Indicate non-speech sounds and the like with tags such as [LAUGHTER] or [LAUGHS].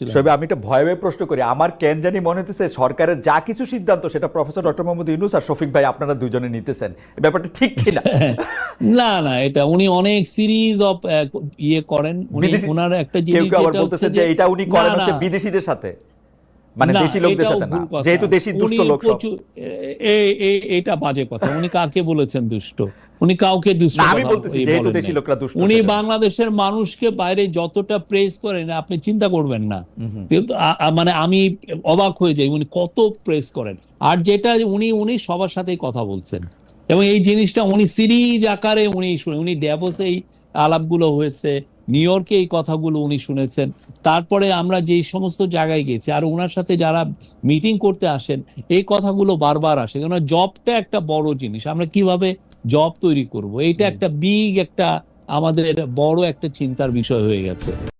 শোয়েব আমি একটা ভয়ে ভয়ে প্রশ্ন করি আমার কেন জানি মনে হতেছে সরকারের যা কিছু সিদ্ধান্ত সেটা প্রফেসর ডক্টর মোহাম্মদ ইউনুস আর শফিক ভাই আপনারা দুজনে নিতেছেন। ব্যাপারটা ঠিক কিনা? [LAUGHS] না না এটা উনি অনেক সিরিজ অফ ইয়ে করেন। উনি ওনার একটা জিনিস কেউ আবার যেটা বলতেছে যে এটা উনি করেন হচ্ছে। বিদেশিদের সাথে। মানে দেশি লোকদের সাথে না যেহেতু দেশি দুষ্ট লোক এটা বাজে কথা। উনি কাকে বলেছেন দুষ্ট? উনি কাউকে দুষ্ট আমি বলতেছি যেহেতু দেশি লোকরা দুষ্ট উনি বাংলাদেশের মানুষকে বাইরে যতটা প্রেস করেন আপনি চিন্তা করবেন না। মানে আমি অবাক হয়ে যাই উনি কত প্রেস করেন। আর যেটা উনি উনি সবার সাথেই কথা বলছেন। এবং এই জিনিসটা উনি সিরিজ আকারে উনি শুনে উনি ড্যাভোসে এই আলাপগুলো হয়েছে। নিউ ইয়র্কে এই কথাগুলো উনি শুনেছেন। তারপরে আমরা যেই সমস্ত জায়গায় গেছি আর ওনার সাথে যারা মিটিং করতে আসেন এই কথাগুলো বারবার আসে। কেন জবটা একটা বড় জিনিস। আমরা কীভাবে জব তৈরি করব? এইটা একটা বিগ একটা আমাদের বড় একটা চিন্তার বিষয় হয়ে গেছে।